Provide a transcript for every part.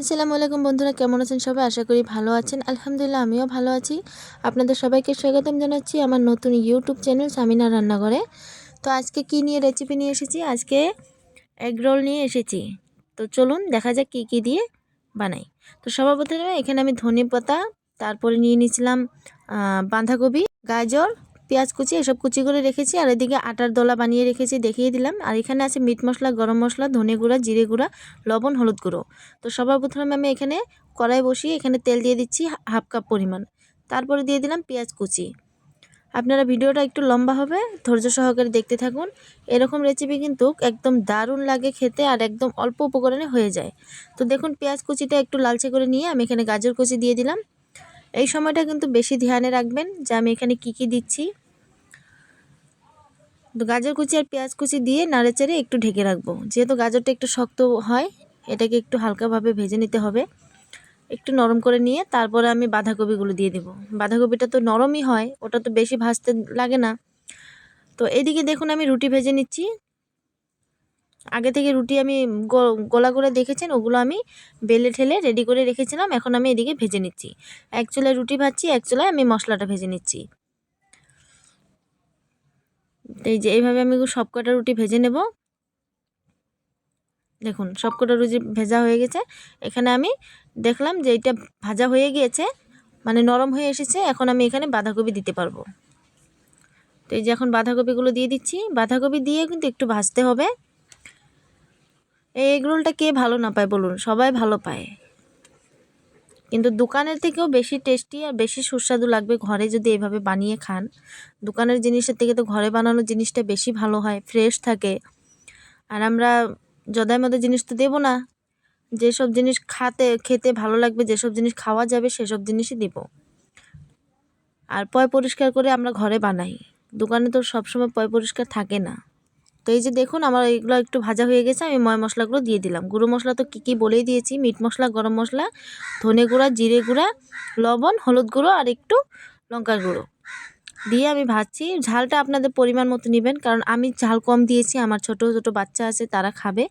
আসসালামু আলাইকুম বন্ধুরা, কেমন আছেন সবাই? আশা করি ভালো আছেন। আলহামদুলিল্লাহ, আমিও ভালো আছি। আপনাদের সবাইকে স্বাগতম জানাচ্ছি আমার নতুন ইউটিউব চ্যানেল সামিনা রান্নাঘরে। তো আজকে কি নিয়ে রেসিপি নিয়ে এসেছি? আজকে এগ রোল নিয়ে এসেছি। তো চলুন, দেখা যাক কি কি দিয়ে বানাই। তো সবার প্রথমে এখানে আমি ধনে পাতা তারপরে নিয়ে নিয়েছিলাম বাঁধাকপি, গাজর পেঁয়াজ কুচি, এসব কুচি করে রেখেছি আর এদিকে আটার দলা বানিয়ে রেখেছি, দেখিয়ে দিলাম। আর এখানে আছে মিট মশলা, গরম মশলা, ধনে গুঁড়া, জিরে গুঁড়া, লবণ, হলুদ গুঁড়ো। তো সবার প্রথমে আমি এখানে কড়াই বসিয়ে এখানে তেল দিয়ে দিচ্ছি হাফ কাপ পরিমাণ। তারপরে দিয়ে দিলাম পেঁয়াজ কুচি। আপনারা ভিডিওটা একটু লম্বা হবে, ধৈর্য সহকারে দেখতে থাকুন। এরকম রেসিপি কিন্তু একদম দারুণ লাগে খেতে আর একদম অল্প উপকরণে হয়ে যায়। তো দেখুন, পেঁয়াজ কুচিটা একটু লালচে করে নিয়ে আমি এখানে গাজর কুচি দিয়ে দিলাম। এই সময়টা কিন্তু বেশি ধ্যানে রাখবেন যে আমি এখানে কি কি দিচ্ছি। গাজর কুচি আর পেঁয়াজ কুচি দিয়ে নাড়েচাড়ে একটু ঢেকে রাখব। যেহেতু গাজরটা একটু শক্ত হয়, এটাকে একটু হালকাভাবে ভেজে নিতে হবে। একটু নরম করে নিয়ে তারপরে আমি বাঁধাকপিগুলো দিয়ে দেবো। বাঁধাকপিটা তো নরমই হয়, ওটা তো বেশি ভাজতে লাগে না। তো এদিকে দেখুন আমি রুটি ভেজে নিচ্ছি। আগে থেকে রুটি আমি গোলা করে দেখেছেন, ওগুলো আমি বেলে ঠেলে রেডি করে রেখেছিলাম, এখন আমি এদিকে ভেজে নিচ্ছি। এক চুলায় রুটি ভাজছি, এক চুলায় আমি মশলাটা ভেজে নিচ্ছি। এই যে এইভাবে আমি সব কটা রুটি ভেজে নেব। দেখুন সব কটা রুটি ভেজা হয়ে গেছে। এখানে আমি দেখলাম যে এটা ভাজা হয়ে গিয়েছে মানে নরম হয়ে এসেছে, এখন আমি এখানে বাঁধাকপি দিতে পারব। তো এই যে এখন বাঁধাকপিগুলো দিয়ে দিচ্ছি। বাঁধাকপি দিয়ে কিন্তু একটু ভাজতে হবে। এই এগরোলটা কে ভালো না পায় বলুন? সবাই ভালো পায়। কিন্তু দোকানের থেকেও বেশি টেস্টি আর বেশি সুস্বাদু লাগবে ঘরে যদি এভাবে বানিয়ে খান। দোকানের জিনিসের থেকে তো ঘরে বানানো জিনিসটা বেশি ভালো হয় ফ্রেশ থাকে। আর আমরা যদাই মতো জিনিস তো দেবো না। যেসব জিনিস খাতে, খেতে ভালো লাগবে, যেসব জিনিস খাওয়া যাবে সেসব জিনিসই দেব। আর পয় পরিষ্কার করে আমরা ঘরে বানাই। দোকানে তো সবসময় পয় পরিষ্কার থাকে না। তো এই যে দেখুন, আমার এগুলো একটু ভাজা হয়ে গেছে, আমি ময় মশলাগুলো দিয়ে দিলাম। গুঁড়ো মশলা তো কী কী বলেই দিয়েছি, মিট মশলা, গরম মশলা, ধনে গুঁড়া, জিরে গুঁড়া, লবণ, হলুদ গুঁড়ো আর একটু লঙ্কার গুঁড়ো। দিয়ে আমি ভাজছি। ঝালটা আপনাদের পরিমাণ মতো নেবেন, কারণ আমি ঝাল কম দিয়েছি, আমার ছোট ছোট বাচ্চা আছে, তারা খাবে।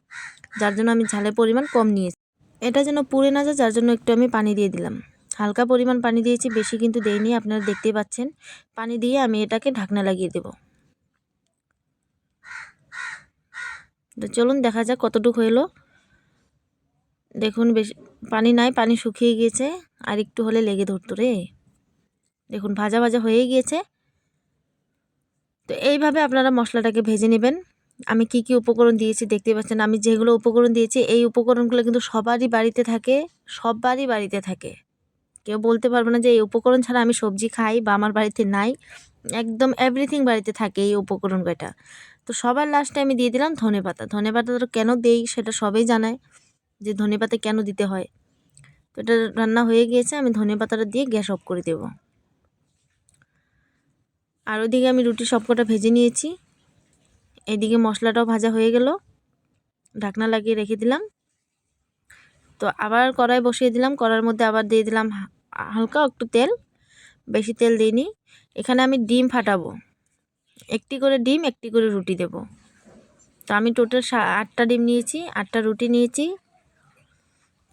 যার জন্য আমি ঝালের পরিমাণ কম নিয়েছি। এটা যেন পুড়ে না যায়, যার জন্য একটু আমি পানি দিয়ে দিলাম। হালকা পরিমাণ পানি দিয়েছি, বেশি কিন্তু দেইনি, আপনারা দেখতেই পাচ্ছেন। পানি দিয়ে আমি এটাকে ঢাকনা লাগিয়ে দেব। তো চলুন দেখা যাক কতটুকু হলো দেখুন বেশি, পানি নাই, পানি শুকিয়ে গিয়েছে। আর একটু হলে লেগে ধরতো রে। দেখুন, ভাজা ভাজা হয়ে গিয়েছে। তো এইভাবে আপনারা মশলাটাকে ভেজে নেবেন। আমি কি কি উপকরণ দিয়েছি দেখতে পাচ্ছেন, আমি যেগুলো উপকরণ দিয়েছি, এই উপকরণগুলো কিন্তু সবারই বাড়িতে থাকে, সবারই বাড়িতে থাকে। কেউ বলতে পারবে না যে এই উপকরণ ছাড়া আমি সবজি খাই বা আমার বাড়িতে নাই। একদম এভরিথিং বাড়িতে থাকে এই উপকরণ কয়টা। তো সবার লাস্টে আমি দিয়ে দিলাম ধনে পাতা। ধনে পাতাটা কেন দেই সেটা সবাই জানায় যে ধনে পাতা কেন দিতে হয়। তো এটা রান্না হয়ে গিয়েছে, আমি ধনে পাতাটা দিয়ে গ্যাস অফ করে দেব। আর ওদিকে আমি রুটি সবকটা ভেজে নিয়েছি। এদিকে মশলাটাও ভাজা হয়ে গেল। ঢাকনা লাগিয়ে রেখে দিলাম। তো আবার কড়াই বসিয়ে দিলাম। কড়ার মধ্যে আবার দিয়ে দিলাম হালকা একটু তেল। বেশি তেল দিইনি। এখানে আমি ডিম ফাটাবো। একটি করে ডিম, একটি করে রুটি দেব। তো আমি টোটাল আটটা ডিম নিয়েছি, আটটা রুটি নিয়েছি।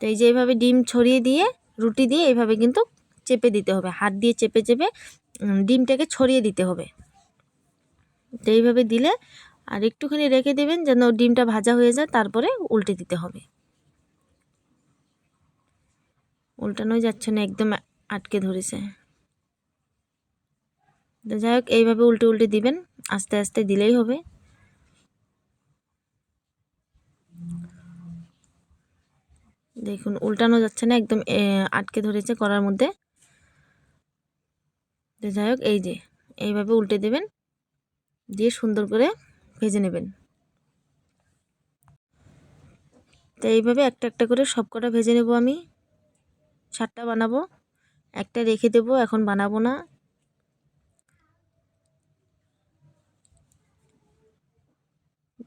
তো এই যে এইভাবে ডিম ছড়িয়ে দিয়ে, রুটি দিয়ে এইভাবে কিন্তু চেপে দিতে হবে। হাত দিয়ে চেপে চেপে ডিমটাকে ছড়িয়ে দিতে হবে। তো এইভাবে দিলে আর একটুখানি রেখে দেবেন যেন ডিমটা ভাজা হয়ে যায়, তারপরে উল্টে দিতে হবে। উল্টানোই যাচ্ছে না, একদম আটকে ধরেছে। তো যাই হোক, এইভাবে উল্টে উল্টে দিবেন, আস্তে আস্তে দিলেই হবে। দেখুন, উল্টানো যাচ্ছে না, একদম আটকে ধরেছে করার মধ্যে। তো যাই হোক, এই যে, এইভাবে উল্টে দেবেন, দিয়ে সুন্দর করে ভেজে নেবেন। তো এইভাবে একটা একটা করে সব কটা ভেজে নেব আমি। সাতটা বানাবো, একটা রেখে দেবো, এখন বানাবো না।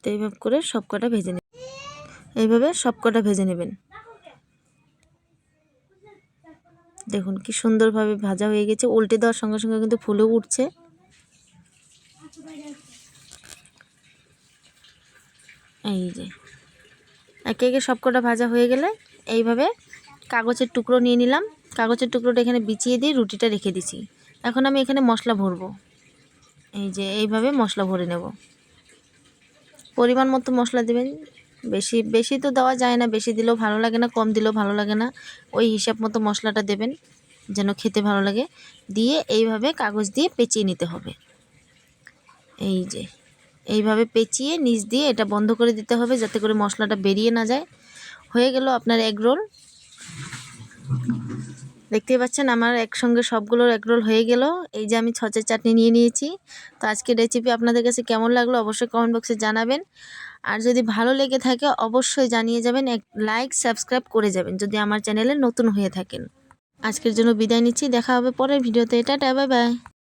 তো এইভাবে করে সব কটা ভেজে নেবেন। এইভাবে সব কটা ভেজে নেবেন। দেখুন কি সুন্দরভাবে ভাজা হয়ে গেছে। উল্টে দেওয়ার সঙ্গে সঙ্গে কিন্তু ফুলেও উঠছে। এই যে একে একে সব কটা ভাজা হয়ে গেলে এইভাবে কাগজের টুকরো নিয়ে নিলাম। কাগজের টুকরোটা এখানে বিছিয়ে দিয়ে রুটিটা রেখে দিছি। এখন আমি এখানে মশলা ভরবো। এই যে এইভাবে মশলা ভরে নেব। পরিমাণ মতো মশলা দেবেন। বেশি বেশি তো দেওয়া যায় না, বেশি দিলেও ভালো লাগে না, কম দিলেও ভালো লাগে না। ওই হিসাব মতো মশলাটা দেবেন, যেন খেতে ভালো লাগে। দিয়ে এইভাবে কাগজ দিয়ে পেঁচিয়ে নিতে হবে। এই যে, এইভাবে পেঁচিয়ে নিচ দিয়ে এটা বন্ধ করে দিতে হবে, যাতে করে মশলাটা বেরিয়ে না যায়। হয়ে গেল আপনার এগ রোল। দেখতেই পাচ্ছেন আমার একসঙ্গে সবগুলোর এগ রোল হয়ে গেল। এই যে আমি ছচের চাটনি নিয়ে নিয়েছি। তো আজকের রেসিপি আপনাদের কাছে কেমন লাগল অবশ্যই কমেন্ট বক্সে জানাবেন। আর যদি ভালো লেগে থাকে অবশ্যই জানিয়ে যাবেন, এক লাইক সাবস্ক্রাইব করে যাবেন যদি আমার চ্যানেলে নতুন হয়ে থাকেন। আজকের জন্য বিদায় নিচ্ছি, দেখা হবে পরের ভিডিওতে এটা বাই বাই